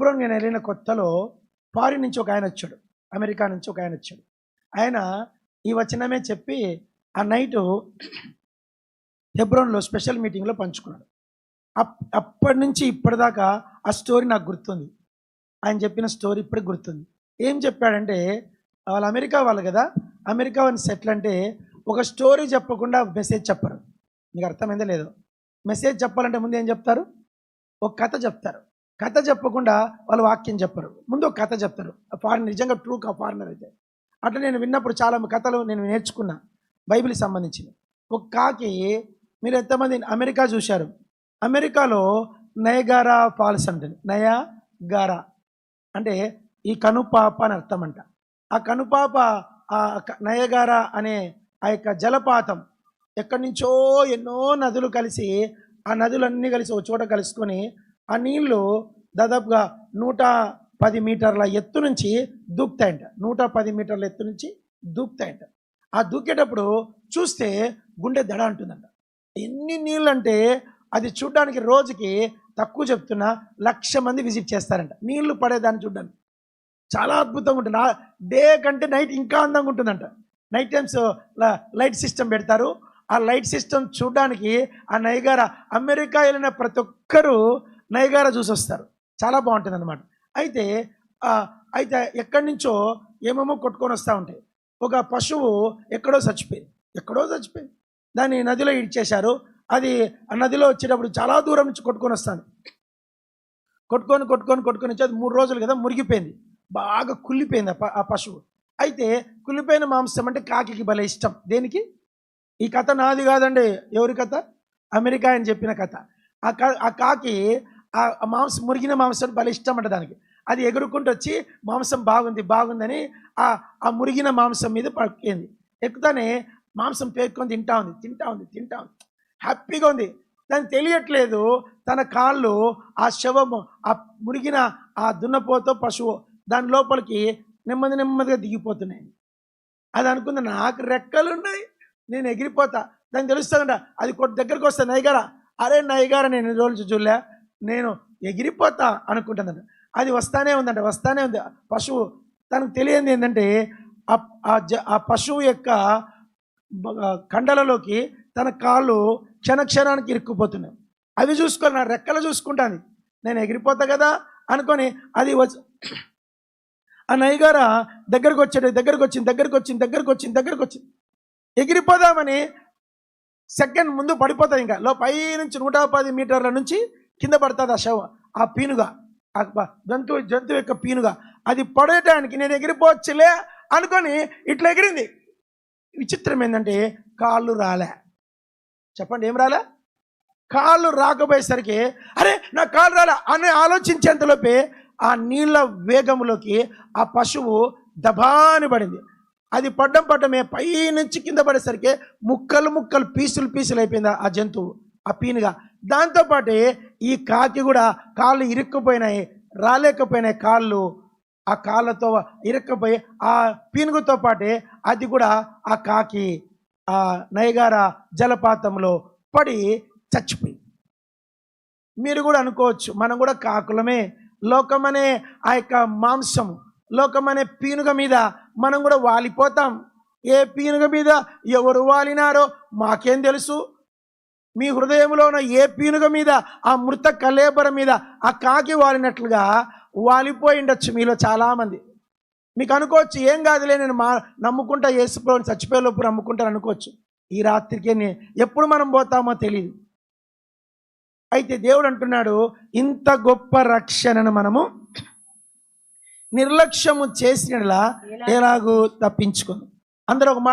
హెబ్రోన్ నేను వెళ్ళిన కొత్తలో ఫారిన్ నుంచి ఒక ఆయన వచ్చాడు. అమెరికా నుంచి ఒక ఆయన వచ్చాడు. ఆయన ఈ వచనమే చెప్పి ఆ నైటు హెబ్రోన్లో స్పెషల్ మీటింగ్లో పంచుకున్నాడు. అప్ అప్పటి నుంచి ఇప్పటిదాకా ఆ స్టోరీ నాకు గుర్తుంది. ఆయన చెప్పిన స్టోరీ ఇప్పటికి గుర్తుంది. ఏం చెప్పాడంటే వాళ్ళు అమెరికా వాళ్ళు కదా అమెరికా వాళ్ళని సెటిల్ అంటే ఒక స్టోరీ చెప్పకుండా మెసేజ్ చెప్పరు. మీకు అర్థమైందో లేదో. మెసేజ్ చెప్పాలంటే ముందు ఏం చెప్తారు? ఒక కథ చెప్తారు. కథ చెప్పకుండా వాళ్ళు వాక్యం చెప్పరు. ముందు ఒక కథ చెప్తారు. ఫారిన్ నిజంగా ట్రూ కా ఫారినర్ అయితే. అట్లా నేను విన్నప్పుడు చాలా కథలు నేను నేర్చుకున్నా బైబిల్కి సంబంధించినవి. ఒక కాకి మీరు ఎంతమంది అమెరికా చూశారు? అమెరికాలో నయగారా ఫాల్స్ అంటుంది. నయాగారా. అంటే ఈ కనుపాప అని అర్థం అంట. ఆ కనుపాప ఆ నయగారా అనే ఆ యొక్క జలపాతం ఎక్కడి నుంచో ఎన్నో నదులు కలిసి ఆ నదులన్నీ కలిసి ఒక చోట కలుసుకొని ఆ నీళ్ళు దాదాపుగా నూట పది మీటర్ల ఎత్తు నుంచి దూకుతాయంట. నూట పది మీటర్ల ఎత్తు నుంచి దూకుతాయంట. ఆ దూకేటప్పుడు చూస్తే గుండె దడ అంటుందంట. ఎన్ని నీళ్ళు అంటే అది చూడడానికి రోజుకి తక్కువ చెప్తున్నా లక్ష మంది విజిట్ చేస్తారంట. నీళ్ళు పడేదాన్ని చూడడానికి. చాలా అద్భుతంగా ఉంటుంది. డే కంటే నైట్ ఇంకా అందంగా ఉంటుందంట. నైట్ టైమ్స్ లైట్ సిస్టమ్ పెడతారు. ఆ లైట్ సిస్టమ్ చూడడానికి ఆ నైగారా అమెరికా వెళ్ళిన ప్రతి ఒక్కరూ నయగారా చూసి వస్తారు చాలా బాగుంటుంది అనమాట అయితే అయితే ఎక్కడి నుంచో ఏమేమో కొట్టుకొని వస్తూ ఉంటాయి. ఒక పశువు ఎక్కడో చచ్చిపోయింది. ఎక్కడో చచ్చిపోయింది. దాన్ని నదిలో ఇడ్చేశారు. అది ఆ నదిలో వచ్చేటప్పుడు చాలా దూరం నుంచి కొట్టుకొని వస్తాను కొట్టుకొని కొట్టుకొని కొట్టుకొని వచ్చి అది మూడు రోజులు కదా మురిగిపోయింది. బాగా కుళ్ళిపోయింది ఆ పశువు. అయితే కుళ్ళిపోయిన మాంసం అంటే కాకికి భలే ఇష్టం. దేనికి? ఈ కథ నాది కాదండి. ఎవరి కథ? అమెరికా అని చెప్పిన కథ. ఆ ఆ కాకి ఆ మాంసం మురిగిన మాంసం భలే ఇష్టం అంట దానికి. అది ఎగురుకుంటూ వచ్చి మాంసం బాగుంది బాగుందని ఆ ఆ మురిగిన మాంసం మీద పక్కింది ఎక్కుతానే మాంసం పేర్కొని తింటా ఉంది తింటా ఉంది తింటా ఉంది. హ్యాపీగా ఉంది. దానికి తెలియట్లేదు తన కాళ్ళు ఆ శవము ఆ మురిగిన ఆ దున్నపోతో పశువు దాని లోపలికి నెమ్మది నెమ్మదిగా దిగిపోతున్నాయి. అది అనుకుంది నాకు రెక్కలు ఉన్నాయి నేను ఎగిరిపోతా. దానికి తెలుస్తుందంట అది కొద్ది దగ్గరకు వస్తే నైగారా? అరే నైగారా నేను ఎన్ని రోజులు చూడలే. నేను ఎగిరిపోతా అనుకుంటుందంట. అది వస్తానే ఉందంట వస్తానే ఉంది. పశువు తనకు తెలియంది ఏంటంటే ఆ- జ ఆ పశువు యొక్క కండలలోకి తన కాళ్ళు క్షణక్షణానికి ఇరుక్కుపోతున్నాయి. అవి చూసుకొని నా రెక్కలు చూసుకుంటాను నేను ఎగిరిపోతా కదా అనుకొని అది వచ్చి ఆ నయ్యగార దగ్గరకు వచ్చాడు దగ్గరకు వచ్చింది దగ్గరకు వచ్చింది దగ్గరకు వచ్చింది దగ్గరకు వచ్చింది. ఎగిరిపోదామని సెకండ్ ముందు పడిపోతాయి ఇంకా. లో పై నుంచి నూట పది మీటర్ల నుంచి కింద పడుతుంది ఆ శవ ఆ పీనుగా. ఆ జంతువు జంతువు యొక్క పీనుగా. అది పడేయటానికి నేను ఎగిరిపోవచ్చులే అనుకొని ఇట్లా ఎగిరింది. విచిత్రం ఏంటంటే కాళ్ళు రాలే. చెప్పండి ఏం రాలే? కాళ్ళు రాకపోయేసరికి అరే నా కాళ్ళు రాలే అని ఆలోచించేంతలోపే ఆ నీళ్ళ వేగంలోకి ఆ పశువు దబాని పడింది. అది పడ్డం పడ్డమే పై నుంచి కింద పడేసరికి ముక్కలు ముక్కలు పీసులు పీసులు అయిపోయింది ఆ జంతువు ఆ పీనుగా. దాంతోపాటే ఈ కాకి కూడా కాళ్ళు ఇరుక్కుపోయినాయి రాలేకపోయినాయి కాళ్ళు. ఆ కాళ్ళతో ఇరుక్కుపోయి ఆ పీనుగుతో పాటే అది కూడా ఆ కాకి ఆ నయగార జలపాతంలో పడి చచ్చిపోయింది. మీరు కూడా అనుకోవచ్చు మనం కూడా కాకులమే. లోకమనే ఆ యొక్క మాంసం లోకమనే పీనుగ మీద మనం కూడా వాలిపోతాం. ఏ పీనుగ మీద ఎవరు వాలినారో మాకేం తెలుసు? మీ హృదయంలో ఉన్న ఏ పీనుగ మీద ఆ మృత కలేబర మీద ఆ కాకి వాలినట్లుగా వాలిపోయి ఉండొచ్చు మీలో చాలామంది. మీకు అనుకోవచ్చు ఏం కాదులే నేను మా నమ్ముకుంటా యేసుప్రభుని చచ్చిపోయే లోపు నమ్ముకుంటాను అనుకోవచ్చు. ఈ రాత్రికి ఎప్పుడు మనం పోతామో తెలియదు అయితే దేవుడు అంటున్నాడు ఇంత గొప్ప రక్షణను మనము నిర్లక్ష్యము చేసినలా ఎలాగూ? తప్పించుకుంది అందరూ ఒక మాట